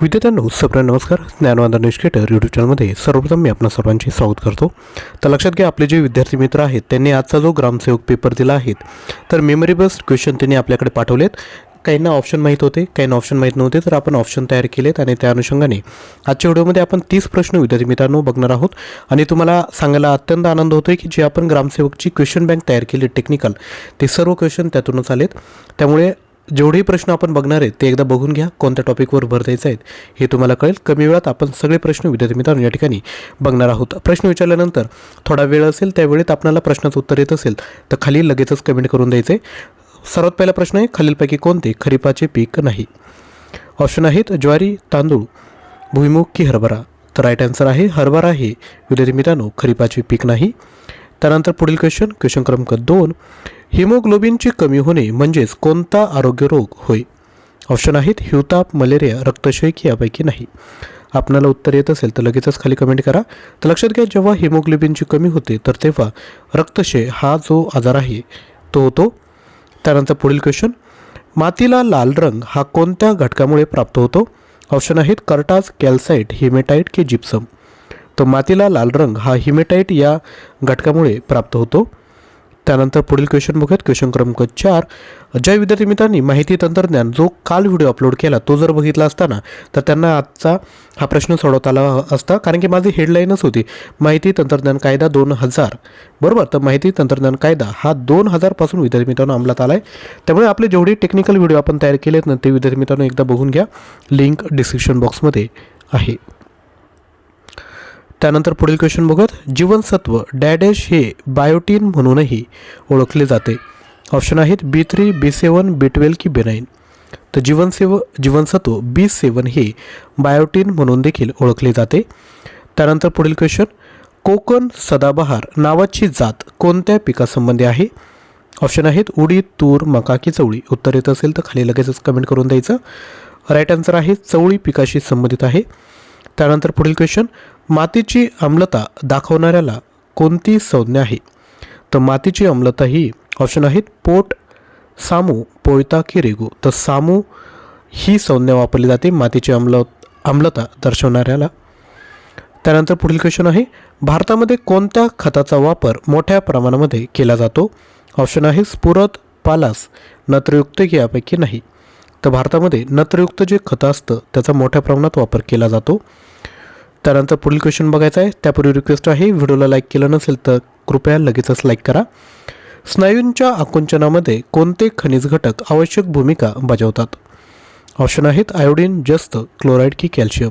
विद्यार्थ्यांनो सप्र नमस्कार. ज्ञानवादा news creator YouTube चॅनलमध्ये सर्वप्रथम मी आपणा सर्वांचे स्वागत करतो. तर लक्षात घ्या आपले जे विद्यार्थी मित्र आहेत त्यांनी आजचा जो ग्रामसेवक पेपर दिला आहे तर मेमरी बेस्ड क्वेश्चन त्यांनी आपल्याकडे पाठवलेत. काहींना ऑप्शन माहीत होते काहींना ऑप्शन माहीत नव्हते तर आपण ऑप्शन तयार केलेत आणि त्या अनुषंगाने आजच्या व्हिडिओमध्ये आपण तीस प्रश्न विद्यार्थी मित्रांनो बघणार आहोत. आणि तुम्हाला सांगायला अत्यंत आनंद होतोय की जे आपण ग्रामसेवकची क्वेश्चन बँक तयार केली टेक्निकल ते सर्व क्वेश्चन त्यातूनच आलेत. त्यामुळे जेवढेही प्रश्न आपण बघणार आहेत ते एकदा बघून घ्या कोणत्या टॉपिकवर भर द्यायचे आहेत हे तुम्हाला कळेल. कमी वेळात आपण सगळे प्रश्न विद्यार्थी मित्रांनो या ठिकाणी बघणार आहोत. प्रश्न विचारल्यानंतर थोडा वेळ असेल त्या वेळेत आपल्याला प्रश्नाचं उत्तर येत असेल तर खाली लगेचच कमेंट करून द्यायचे. सर्वात पहिला प्रश्न आहे खालीलपैकी कोणते खरीपाचे पीक नाही? ऑप्शन आहेत ज्वारी तांदूळ भुईमुग की हरभरा. तर राईट आन्सर आहे हरभरा हे विद्यार्थी मित्रांनो खरीपाचे पीक नाही. त्यानंतर पुढील क्वेश्चन क्वेश्चन क्रमांक दोन. हिमोग्लोबिनची कमी होणे म्हणजेच कोणता आरोग्य रोग? होय. ऑप्शन आहेत हिवताप मलेरिया रक्तक्षय की यापैकी नाही. आपणाला उत्तर येत असेल तर लगेचच खाली कमेंट करा. तर लक्षात घ्या जेव्हा हिमोग्लोबिनची कमी होते तर तेव्हा रक्तशय हा जो आजार आहे तो होतो. त्यानंतर पुढील क्वेश्चन मातीला लाल रंग हा कोणत्या घटकामुळे प्राप्त होतो? ऑप्शन आहेत कर्टाज कॅल्साइट हिमेटाईट की जिप्सम. तर मातीला लाल रंग हा हिमेटाईट या घटकामुळे प्राप्त होतो. त्यानंतर पुढील क्वेश्चन बघूयात. क्वेश्चन क्रमांक चार. ज्या विद्यार्थी मित्रांनी माहिती तंत्रज्ञान जो काल व्हिडिओ अपलोड केला तो जर बघितला असताना तर त्यांना आजचा हा प्रश्न सोडवता आला असता कारण की माझी हेडलाईनच होती माहिती तंत्रज्ञान कायदा दोन हजार. बरोबर? तर माहिती तंत्रज्ञान कायदा हा दोन हजारपासून विद्यार्थी मित्रांनो अंमलात आला आहे त्यामुळे आपले जेवढे टेक्निकल व्हिडिओ आपण तयार केलेत ना ते विद्यार्थी मित्रांनो एकदा बघून घ्या. लिंक डिस्क्रिप्शन बॉक्समध्ये आहे. त्यानंतर पुढील क्वेश्चन बघत जीवनसत्व डॅडॅश हे बायोटीन म्हणूनही ओळखले जाते. ऑप्शन आहेत B three B seven B twelve की बी नाईन तर जीवनसेव जीवनसत्व बी सेवन हे बायोटीन म्हणून देखील ओळखले जाते. त्यानंतर पुढील क्वेश्चन कोकण सदाबहार नावाची जात कोणत्या पिकासंबंधी आहे? ऑप्शन आहेत उडीद तूर मका की चवळी. उत्तर येत असेल तर खाली लगेचच कमेंट करून द्यायचं. राईट आन्सर आहे चवळी पिकाशी संबंधित आहे. त्यानंतर पुढील क्वेश्चन मातीची आम्लता दाखवणाऱ्याला कोणती संज्ञा आहे? तर मातीची आम्लता ही ऑप्शन आहेत पोट सामू पोयता की रेगू. तर सामू ही संज्ञा वापरली जाते मातीची आम्ल आम्लता दर्शवणाऱ्याला. त्यानंतर पुढील क्वेश्चन आहे भारतामध्ये कोणत्या खताचा वापर मोठ्या प्रमाणामध्ये केला जातो? ऑप्शन आहे स्फुरत पालास नत्रयुक्त की यापैकी नाही. तर भारतामध्ये नत्रयुक्त जे खतं असतं त्याचा मोठ्या प्रमाणात वापर केला जातो. त्यानंतर पुढील क्वेश्चन बघायचा आहे. त्यापूर्वी रिक्वेस्ट आहे व्हिडिओला लाईक केलं नसेल तर कृपया लगेचच लाईक करा. स्नायूंच्या आकुंचनामध्ये कोणते खनिज घटक आवश्यक भूमिका बजावतात? ऑप्शन आहेत आयोडीन जस्त क्लोराईड की कॅल्शियम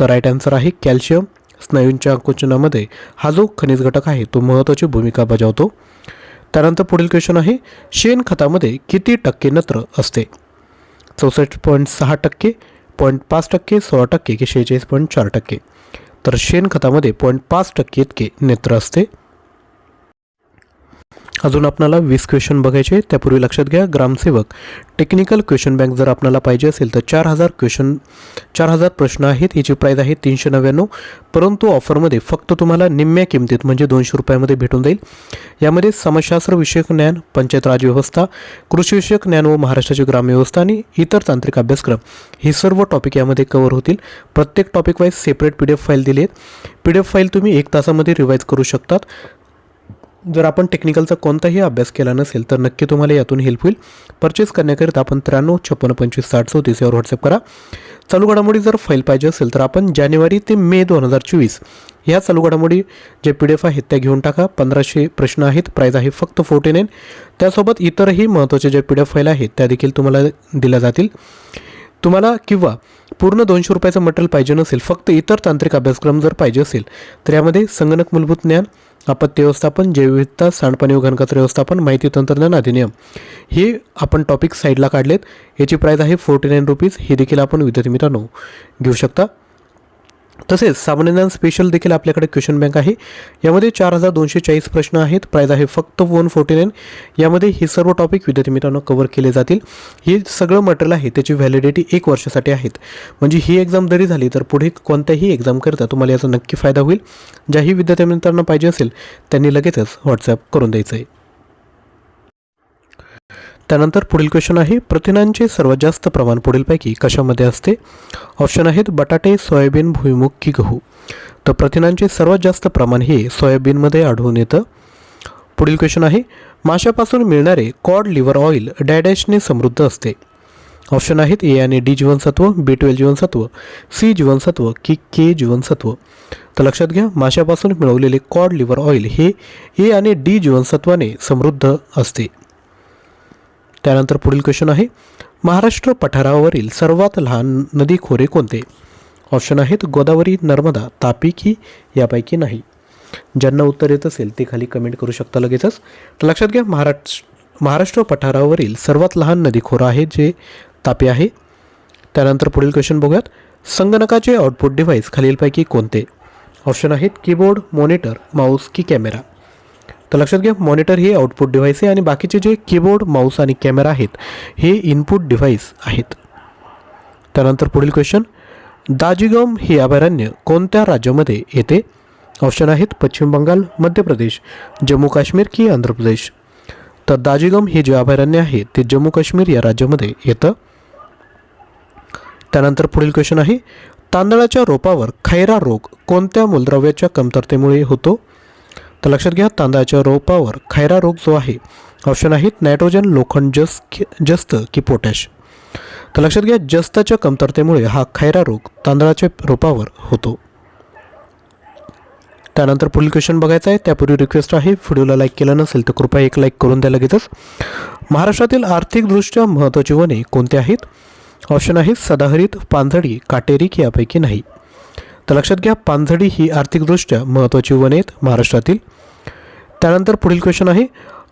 तर राईट आन्सर आहे कॅल्शियम स्नायूंच्या आकुंचनामध्ये हा जो खनिज घटक आहे तो महत्त्वाची भूमिका बजावतो. त्यानंतर पुढील क्वेश्चन आहे शेणखतामध्ये किती टक्के नत्र असते? चौसष्ट पॉईंट सहा टक्के पॉईंट पाच टक्के सोळा टक्के की शेहेचाळीस पॉईंट चार टक्के. तर शेणखतामध्ये पॉईंट पाच टक्के इतके नेत्र असते. अजून आपल्याला वीस क्वेश्चन बघायचे त्यापूर्वी लक्षात घ्या ग्रामसेवक. टेक्निकल क्वेश्चन बँक जर आपल्याला पाहिजे असेल तर चार हजार क्वेश्चन चार हजार प्रश्न आहेत. याची प्राईज आहे तीनशे नव्याण्णव. परंतु ऑफरमध्ये फक्त तुम्हाला निम्म्या किमतीत म्हणजे दोनशे रुपयामध्ये भेटून जाईल. यामध्ये समाजशास्त्र विषयक ज्ञान पंचायत राज व्यवस्था कृषीविषयक ज्ञान व महाराष्ट्राची ग्रामव्यवस्था आणि इतर तांत्रिक अभ्यासक्रम. हे सर्व टॉपिक यामध्ये कव्हर होतील. प्रत्येक topic wise separate P D F file दिली आहेत. पी डी एफ फाईल तुम्ही एक तासामध्ये रिवाईज करू शकतात. जर आपण टेक्निकलचा कोणताही अभ्यास केला नसेल तर नक्की तुम्हाला यातून हेल्प होईल. परचेस करण्याकरिता आपण त्र्याण्णव छप्पन्न पंचवीस साठ चौतीस यावर व्हॉट्सअप करा. चालू घडामोडी जर फाईल पाहिजे असेल तर आपण जानेवारी ते मे दोन हजार चोवीस ह्या चालू घडामोडी जे पी डी एफ आहेत त्या घेऊन टाका. पंधराशे प्रश्न आहेत प्राईज आहे फक्त फोर्टी नाईन त्यासोबत इतरही महत्त्वाचे J P D F file आहेत त्या देखील तुम्हाला दिल्या जातील. तुम्हाला किंवा पूर्ण दोनशे रुपयाचं मटेरियल पाहिजे नसेल फक्त इतर तांत्रिक अभ्यासक्रम जर पाहिजे असेल तर यामध्ये संगणक मूलभूत ज्ञान आपत्ती व्यवस्थापन जैवविविधता सांडपाणी व घनकचरा व्यवस्थापन माहिती तंत्रज्ञान अधिनियम. हे आपण टॉपिक साईडला काढलेत. याची प्राईज आहे फोर्टी नाईन रुपीज हे देखील आपण विद्यार्थी मित्रांनो घेऊ शकता. तसेच सामान्य ज्ञान स्पेशल देखील आपल्याकडे क्वेश्चन बँक आहे. यामध्ये चार हजार दोनशे चाळीस प्रश्न आहेत. प्राईज आहे फक्त वन फोर्टी नाईन यामध्ये हे सर्व टॉपिक विद्यार्थी मित्रांनो कव्हर केले जातील. हे सगळं मटेरियल आहे. त्याची व्हॅलिडिटी एक वर्षासाठी आहेत. म्हणजे ही एक्झाम जरी झाली तर पुढे कोणत्याही एक्झामकरिता तुम्हाला याचा नक्की फायदा होईल. ज्याही विद्यार्थी मित्रांना पाहिजे असेल त्यांनी लगेचच व्हॉट्सअप करून द्यायचं आहे त्यानंतर पुढील क्वेश्चन आहे प्रथिनांचे सर्वात जास्त प्रमाण पुढीलपैकी कशामध्ये असते? ऑप्शन आहेत बटाटे सोयाबीन भुईमुग की गहू. तर प्रथिनांचे सर्वात जास्त प्रमाण हे सोयाबीनमध्ये आढळून येतं. पुढील क्वेश्चन आहे माशापासून मिळणारे कॉड लिव्हर ऑइल डॅडॅशने समृद्ध असते. ऑप्शन आहेत ए आणि डी जीवनसत्व बी ट्वेल्व जीवनसत्व सी जीवनसत्व की के जीवनसत्व. तर लक्षात घ्या माशापासून मिळवलेले कॉड लिव्हर ऑइल हे ए आणि डी जीवनसत्वाने समृद्ध असते. त्यानंतर पुढील क्वेश्चन आहे महाराष्ट्र पठारावरील सर्वात लहान नदी खोरे कोणते? ऑप्शन आहेत गोदावरी नर्मदा तापी की यापैकी नाही. ज्यांना उत्तर येत असेल ते खाली कमेंट करू शकता लगेचच. तर लक्षात घ्या महाराष्ट्र महाराष्ट्र पठारावरील सर्वात लहान नदी खोरं आहे जे तापी आहे. त्यानंतर पुढील क्वेश्चन बघूयात. संगणकाचे आउटपुट डिव्हाइस खालीलपैकी कोणते? ऑप्शन आहेत कीबोर्ड मॉनिटर माऊस की कॅमेरा तर लक्षात घ्या मॉनिटर हे आउटपुट डिव्हाइस आहे आणि बाकीचे जे कीबोर्ड माऊस आणि कॅमेरा आहेत हे इनपुट डिव्हाइस आहेत. त्यानंतर पुढील क्वेश्चन दाजिगम हे अभयारण्य कोणत्या राज्यामध्ये येते? ऑप्शन आहेत पश्चिम बंगाल मध्य प्रदेश जम्मू काश्मीर की आंध्र प्रदेश. तर दाजिगम हे जे अभयारण्य आहे ते जम्मू काश्मीर या राज्यामध्ये येतं. त्यानंतर पुढील क्वेश्चन आहे तांदळाच्या रोपावर खैरा रोग कोणत्या मूलद्रव्याच्या कमतरतेमुळे होतो? तर लक्षात घ्या तांदळाच्या रोपावर खैरा रोग जो आहे ऑप्शन आहेत नायट्रोजन लोखंड जस जस्त की पोटॅश तर लक्षात घ्या जस्ताच्या कमतरतेमुळे हा खैरा रोग तांदळाच्या रोपावर होतो. त्यानंतर पुढील क्वेश्चन बघायचा आहे. त्यापूर्वी रिक्वेस्ट आहे व्हिडिओला लाईक केलं नसेल तर कृपया एक लाईक करून द्या लगेचच. महाराष्ट्रातील आर्थिकदृष्ट्या महत्त्वाची वने कोणती आहेत? ऑप्शन आहेत सदाहरित पानझडी काटेरी की यापैकी नाही. तर लक्षात घ्या पानझडी ही आर्थिकदृष्ट्या महत्त्वाची वने आहेत महाराष्ट्रातील. त्यानंतर पुढील क्वेश्चन आहे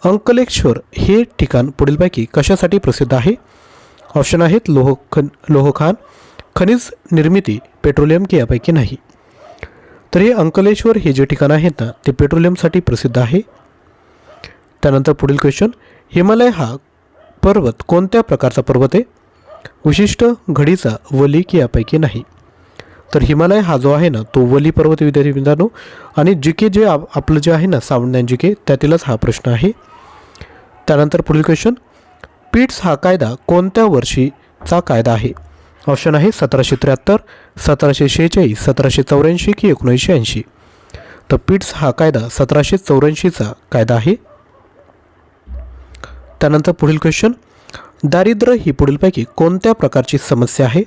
अंकलेश्वर हे ठिकाण पुढीलपैकी कशासाठी प्रसिद्ध आहे? ऑप्शन आहेत लोह खन लोहखान खनिज निर्मिती पेट्रोलियम की यापैकी नाही. तर हे अंकलेश्वर हे जे ठिकाण आहेत ना ते पेट्रोलियमसाठी प्रसिद्ध आहे. त्यानंतर पुढील क्वेश्चन हिमालय हा पर्वत कोणत्या प्रकारचा पर्वत आहे? विशिष्ट घडीचा वली की यापैकी नाही. तर हिमालय हा जो आहे ना तो वली पर्वत विद्यार्थी मित्रांनो आणि जी के जे आप- आपलं जे आहे ना सावंतज्ञान जी के त्यातीलच हा प्रश्न आहे. त्यानंतर पुढील क्वेश्चन पिट्स हा कायदा कोणत्या वर्षीचा कायदा आहे? ऑप्शन आहे सतराशे त्र्याहत्तर सतराशे शेहेचाळीस सतराशे चौऱ्याऐंशी की एकोणीसशे ऐंशी. तर पिट्स हा कायदा सतराशे चौऱ्याऐंशीचा कायदा आहे. त्यानंतर पुढील क्वेश्चन दारिद्र्य ही पुढीलपैकी कोणत्या प्रकारची समस्या आहे?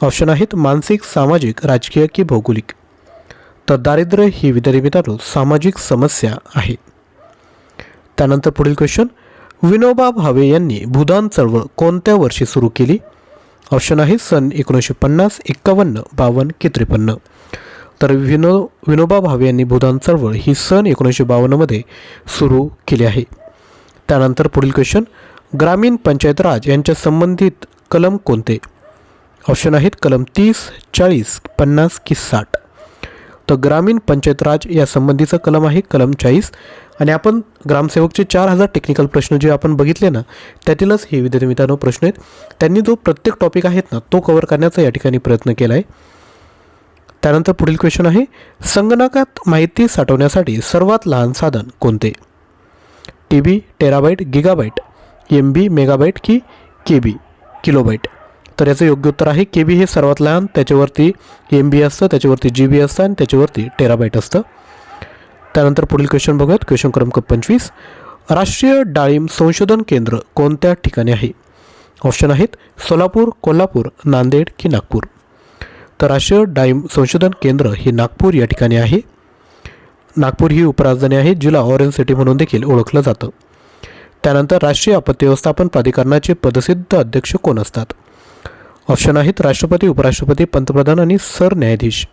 ऑप्शन आहेत मानसिक सामाजिक राजकीय की भौगोलिक. तर दारिद्र्य ही विद्यार्थी सामाजिक समस्या आहे. त्यानंतर पुढील क्वेश्चन विनोबा भावे यांनी भूदान चळवळ कोणत्या वर्षी सुरू केली? ऑप्शन आहे सन एकोणीसशे पन्नास एक्कावन्न बावन्न की त्रेपन्न. तर विनो विनोबा भावे यांनी भूदान चळवळ ही सन एकोणीसशे बावन्नमध्ये सुरू केली आहे. त्यानंतर पुढील क्वेश्चन ग्रामीण पंचायत राज यांच्या संबंधित कलम कोणते? ऑप्शन आहेत कलम तीस चाळीस पन्नास की साठ. तर ग्रामीण पंचायत राज या संबंधीचं कलम आहे कलम चाळीस. आणि आपण ग्रामसेवकचे चार हजार टेक्निकल प्रश्न जे आपण बघितले ना त्यातीलच हे विद्यार्थी मित्रांनो प्रश्न आहेत. त्यांनी जो प्रत्येक टॉपिक आहेत ना तो कव्हर करण्याचा या ठिकाणी प्रयत्न केला आहे त्यानंतर पुढील क्वेश्चन आहे संगणकात माहिती साठवण्यासाठी सर्वात लहान साधन कोणते? T B terabyte gigabyte M B megabyte की के बी किलोबाईट? तर याचं योग्य उत्तर आहे. के बी हे सर्वात लहान त्याच्यावरती एम बी असतं त्याच्यावरती जी बी असतं आणि त्याच्यावरती टेराबाईट असतं. त्यानंतर पुढील क्वेश्चन बघूयात. क्वेश्चन क्रमांक पंचवीस. राष्ट्रीय डाळिंब संशोधन केंद्र कोणत्या ठिकाणी आहे? ऑप्शन आहेत सोलापूर कोल्हापूर नांदेड की नागपूर. तर राष्ट्रीय डाळिंब संशोधन केंद्र हे नागपूर या ठिकाणी आहे. नागपूर ही उपराजधानी आहे जिला ऑरेंज सिटी म्हणून देखील ओळखलं जातं. त्यानंतर राष्ट्रीय आपत्ती व्यवस्थापन प्राधिकरणाचे पदसिद्ध अध्यक्ष कोण असतात? ऑप्शन आहेत राष्ट्रपती उपराष्ट्रपती पंतप्रधान आणि सरन्यायाधीश.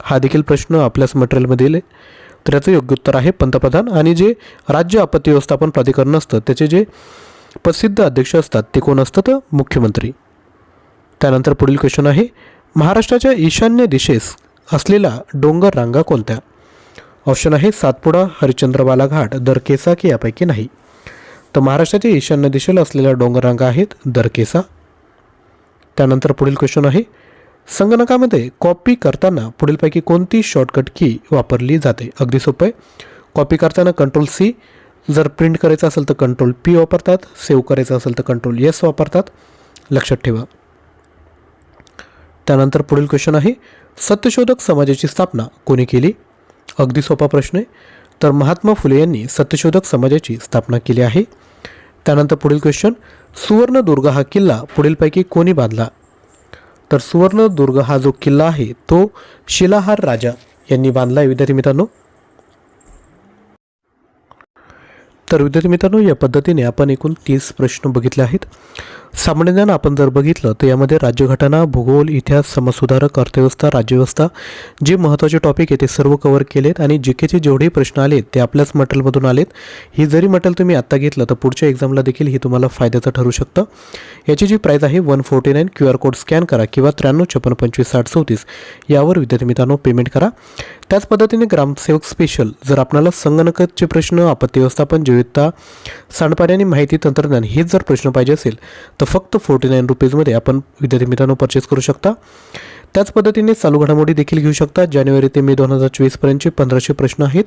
हा देखील प्रश्न आपल्याच मटेरियलमध्ये येईल तर याचं योग्य उत्तर आहे पंतप्रधान आणि जे राज्य आपत्ती व्यवस्थापन प्राधिकरण असतं त्याचे जे प्रसिद्ध अध्यक्ष असतात ते कोण असतं तर मुख्यमंत्री. त्यानंतर पुढील क्वेश्चन आहे महाराष्ट्राच्या ईशान्य दिशेस असलेला डोंगर रांगा कोणत्या? ऑप्शन आहे सातपुडा हरिश्चंद्रबाला घाट दरकेसा की यापैकी नाही. तर महाराष्ट्राच्या ईशान्य दिशेला असलेल्या डोंगररांगा आहेत दरकेसा त्यानंतर पुढील क्वेश्चन आहे संगणकामध्ये कॉपी करताना पुढीलपैकी कोणती शॉर्टकट की वापरली जाते? अगदी सोपं आहे. कॉपी करताना कंट्रोल सी जर प्रिंट करायचं असेल तर कंट्रोल पी वापरतात सेव्ह करायचं असेल तर कंट्रोल एस वापरतात. लक्षात ठेवा. त्यानंतर पुढील क्वेश्चन आहे सत्यशोधक समाजाची स्थापना कोणी केली? अगदी सोपा प्रश्न आहे. तर महात्मा फुले यांनी सत्यशोधक समाजाची स्थापना केली आहे. त्यानंतर पुढील क्वेश्चन सुवर्णदुर्ग हा किल्ला पुढीलपैकी कोणी बांधला? तर सुवर्णदुर्ग हा जो किल्ला आहे तो शिलाहार राजा यांनी बांधला आहे विद्यार्थी मित्रांनो. तर विद्यार्थी मित्रांनो या पद्धतीने आपण एकूण तीस प्रश्न बघितले आहेत. सामान्यज्ञान आपण जर बघितलं तर यामध्ये राज्यघटना भूगोल इतिहास समाजसुधारक अर्थव्यवस्था राज्यव्यवस्था जे महत्त्वाचे टॉपिक आहे ते सर्व कवर केलेत आणि जी केचे जेवढे प्रश्न आलेत ते आपल्याच मटेरियलमधून आलेत. ही जरी मटेरियल तुम्ही आत्ता घेतलं तर पुढच्या एक्झामला देखील ही तुम्हाला फायद्याचं ठरू शकतं. याची जी प्राईस आहे one forty nine Q R code scan करा किंवा त्र्याण्णव छप्पन्न पंचवीस साठ चौतीस यावर विद्यार्थी मित्रांनो पेमेंट करा. त्याच पद्धतीने ग्रामसेवक स्पेशल जर आपल्याला संगणकाचे प्रश्न आपत्ती व्यवस्थापन जीवितता सांडपाणी आणि माहिती तंत्रज्ञान हेच जर प्रश्न पाहिजे असेल तर फक्त फोर्टी नाईन रुपीजमध्ये आपण विद्यार्थी मित्रांनो परचेस करू शकता. त्याच पद्धतीने चालू घडामोडी देखील घेऊ शकता. जानेवारी ते मे दोन हजार चोवीसपर्यंतचे पंधराशे प्रश्न आहेत.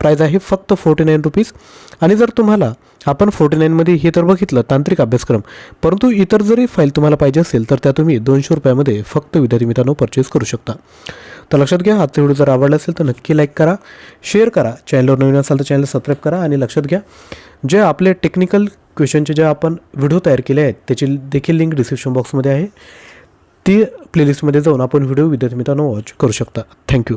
प्राईज आहे फक्त फोर्टी नाईन रुपीज. आणि जर तुम्हाला आपण फोर्टी नाईनमध्ये हे तर बघितलं तांत्रिक अभ्यासक्रम परंतु इतर जरी फाईल तुम्हाला पाहिजे असेल तर त्या तुम्ही दोनशे रुपयामध्ये फक्त विद्यार्थी मित्रांनो परचेस करू शकता. तर लक्षात घ्या आजचा व्हिडिओ जर आवडला असेल तर नक्की लाईक करा शेअर करा. चॅनलवर नवीन असाल तर चॅनल सबस्क्राईब करा. आणि लक्षात घ्या जे आपले टेक्निकल क्वेश्चनचे जे आपण व्हिडिओ तयार केले आहेत त्याची देखील लिंक डिस्क्रिप्शन बॉक्समध्ये आहे. ती प्लेलिस्टमध्ये जाऊन आपण व्हिडिओ विद्यार्थी मित्रांनो वॉच करू शकता. थँक्यू